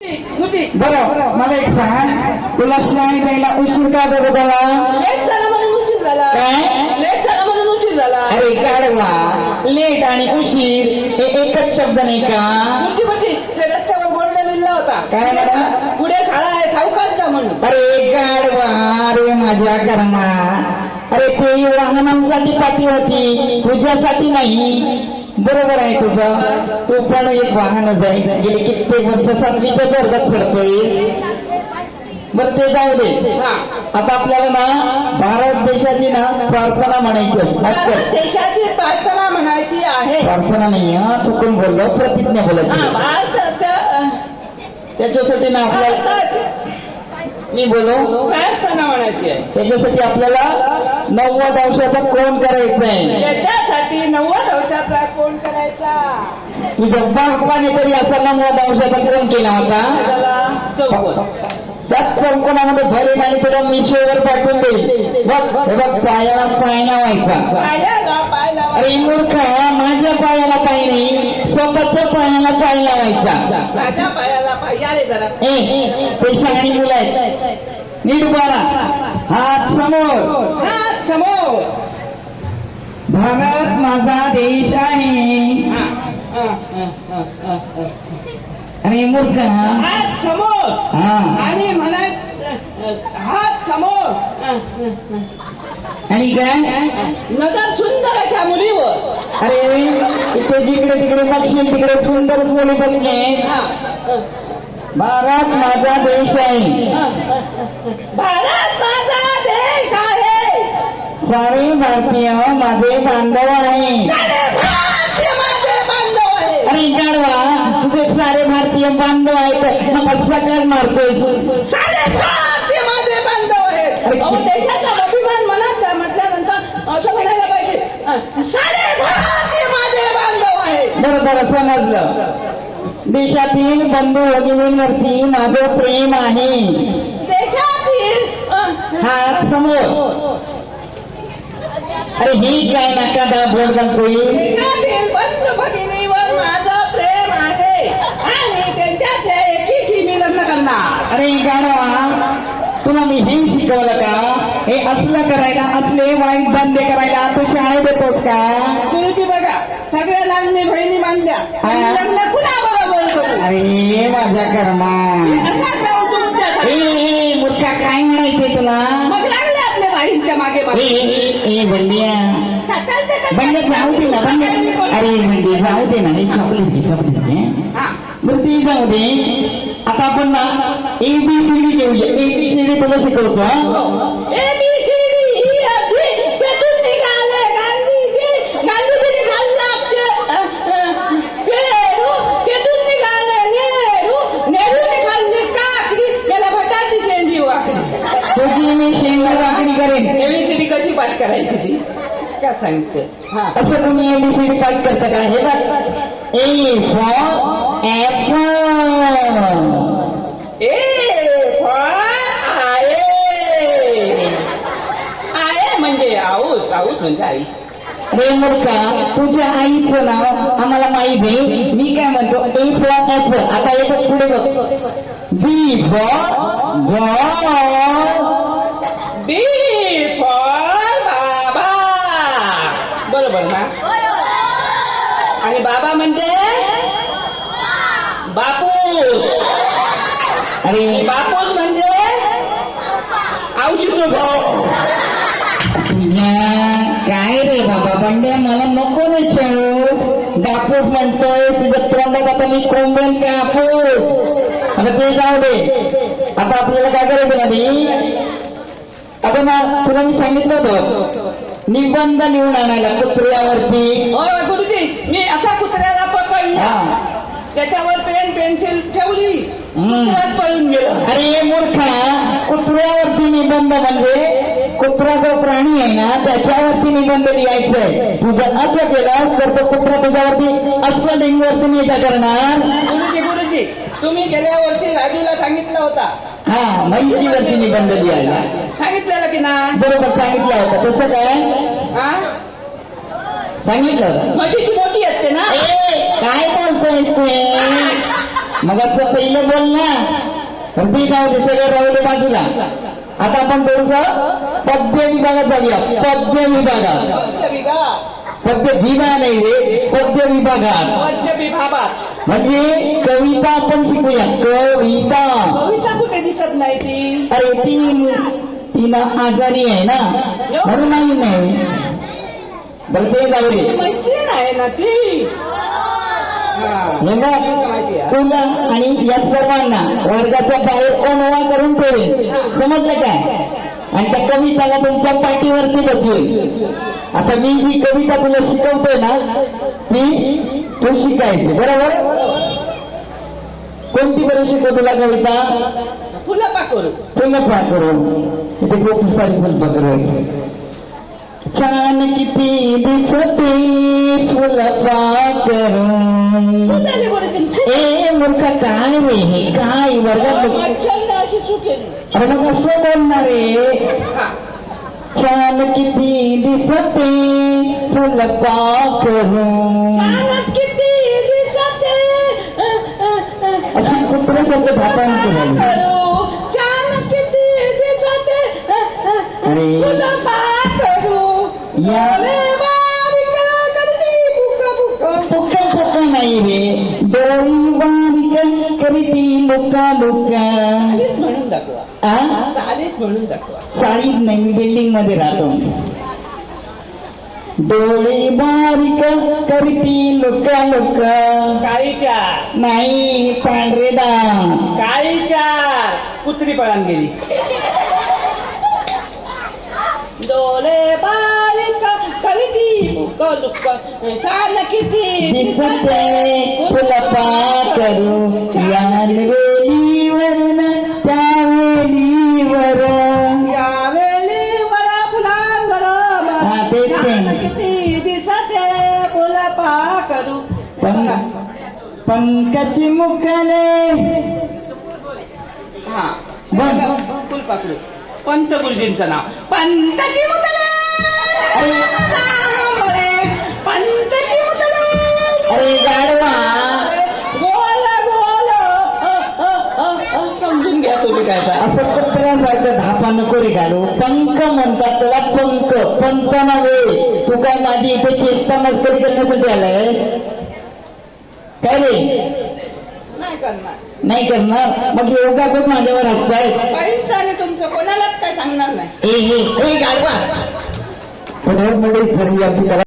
बरं मला एक सांग. तुला शाळेत जायला उशीर का बरं झाला काय? अरे गाडवा लेट आणि उशीर हे एकच शब्द नाही का? काय म्हणा? पुढे शाळा आहे सावकाश जा म्हणून. अरे गाडवा अरे माझ्या कर्मा अरे ते वाहनांसाठी पाठी होती. तुझ्यासाठी नाही. बरोबर आहे तुझं. तू पण एक वाहन जाईल गेले कित्येक वर्ष सातवीच्या वर्गात चढतोय. बर ते जाऊ दे. आता आपल्याला ना भारत देशाची ना प्रार्थना म्हणायची आहे. देशाची प्रार्थना म्हणायची आहे. प्रार्थना नाही हा चुकून बोललो प्रतिज्ञा बोलायची त्याच्यासाठी ना आपल्याला मी बोलो? प्रार्थना म्हणायची आहे त्याच्यासाठी आपल्याला नव्वद अंशाचा कोण करायचा आहे त्याच्यासाठी नव्वद वर्षाचा कोण करायचा? तुझ्या बापाने तरी असा नव्वद अंशाचा कोण केला होता. त्याच चौकोनामध्ये भरेल आणि तुला मिशोवर पाठवून देईल. बघ हे बघ पायाला पाय लावायचा. अरे मूर्खा माझ्या पायाला पाय नाही स्वतःच्या पायाला पाय लावायचा. ते शहाणी मुलं आहेत. नीट बारा हात समोर. हात समोर. भारत माझा देश आहे. अरे मूर्ख. हात समोर. हा. आणि म्हणायचं हात समोर. आणि काय? नजर सुंदराच्या मुलीवर. अरे इथे जिकडे तिकडे बघशील तिकडे सुंदर मुली हा, भारत माझा देश आहे. भारत माझा देश आहे. सारे भारतीय माझे बांधव आहे. अरे गाडवा तुझे सारे भारतीय बांधव आहेत. मग सकाळ मारतोय देशाचा अभिमान म्हणा म्हटल्यानंतर असं म्हणायला पाहिजे. हा, सारे भारतीय माझे बांधव आहेत. बरं बरं समजलं. देशातील बंधू भगिनींवरती माझं प्रेम आहे. देशातील हा समोर. अरे ही काय नका दा बोल करणार. अरे गाणवा तुला मी हे शिकवलं का? हे असलं करायला असले वाईट धंदे करायला तू शाळेत येतोस का? बघा सगळ्या लहाननी बहिणी बांधल्या तुमच्या ए ए, मूर्खा काय म्हणायचंय तुला? ए बंड्या? बंड्या जाऊ दे ना बंड्या. अरे बंडे जाऊ दे ना. हे चॉकलेट घे चॉकलेट घे. हा. बरं ती जाऊ दे. आता आपण ना ए बी सी डी घेऊया. ए बी सी डी तुला शिकवतो सांगते असं तुम्ही एबीसीडी पाठ करता का? हे बघ. ए फॉर ऍपल ए आहे. आहे म्हणजे आऊस आऊस म्हणजे आई. रे मूर्खा तुझ्या आईचं नाव आम्हाला माहीत आहे. मी काय म्हणतो? ए फॉर ऍपल आता एक पुढे बघ. बी फॉर बी फॉर बाबा बरोबर ना आणि बाबा म्हणजे बापूस आणि बापूस म्हणजे औषध भाऊ. काय रे बाबा बंड्या मला नको रे खेळू बापूस म्हणतोय तुझ्या तोंडात आता मी कोंबेन का कापूस आता ते जाऊ दे. आता आपल्याला काय करायचं आधी? आता ना तुला मी सांगितलं होतं निबंध लिहून आणायला कुत्र्यावरती हो गुरुजी मी असा कुत्र्याला पकडला हा त्याच्यावर पेन पेन्सिल ठेवली कुत्र्यात पळून गेलं अरे मूर्खा कुत्र्यावरती निबंध म्हणजे कुत्रा जो प्राणी आहे ना त्याच्यावरती निबंध लिहायचंय. तुझं असं केलं तर तो कुत्रा तुझ्यावरती असं डेंगूवरती निजा करणार. गुरुजी गुरुजी तुम्ही गेल्या वर्षी राजूला सांगितलं होता. हा म्हैशीवरती निबंध लिहायला. सांगितलेलं की ना बरोबर सांगितलं होतं. तसं काय? हा? सांगितलं होतं. म्हशीची मोठी असते ना. काय बोलतोय ते? मग असं पहिलं बोल ना. पण ते जाऊ दे सगळं राहू दे बाजूला? आता आपण थोडस पद्य विभागात जाऊया. पद्य विभागात. पद्य विभाग नाही रे पद्य विभागात. म्हणजे कविता आपण शिकूया. कविता. कुठे दिसत नाही ती? अरे ती तिला आजारी आहे ना? म्हणून नाही नाही. बरं ते जाऊ आहे ना ती? तुला आणि या सर्वांना वर्गाच्या बाहेर ओनवा करून ठेवेल समजलं काय? आणि त्या कविताला तुमच्या पाठीवरती बसवेल आता मी जी कविता तुला शिकवतोय ना ती तू शिकायची बरोबर? कोणती बरं शिकव तुला कविता? फुलं पाकरू तुला पाठ करून इथे खूप सारी छान किती दिसते फुल ए मूर्ख काय रे हे काय वर्गात बघ- मच्छरने अशी सुकेली अरे मग कसं बोलणार रे हा. छान किती दिसते फुल पाकरून कानात किती दिसते अशी कुत्र्यासारखं धापान केलं करू छान किती दिसते अरे. फुलं पाकरू या. अरे बारीक करती बुका बुका पुका पुका नाही रे डोळी करीती लोका लोका. चालीत म्हणून दाखवा. आ? चालीत म्हणून दाखवा. चाळीत नाही मी बिल्डिंगमध्ये राहतो. डोळे बारीक करती लोका लोका. काळीच्या नाही पांढरे दाम काळीच्या कुत्री पळान गेली. डोळे बारीक करती बुका छान किती? दिसते फुलपा करू या वेलीवर त्या वेलीवर पंकज मुखाने हा. पंत गुरुजींचं नाव. पंत की घालू पंख म्हणतात त्याला पंख. पंख नव्हे. तू काय माझी इथे चेष्टा मस्करी करण्यासाठी आलाय? काय रे? नाही करणार. मग योगा करून माझ्यावर हसताय. कोणालाच काय सांगणार नाही. मोठी खरी आमची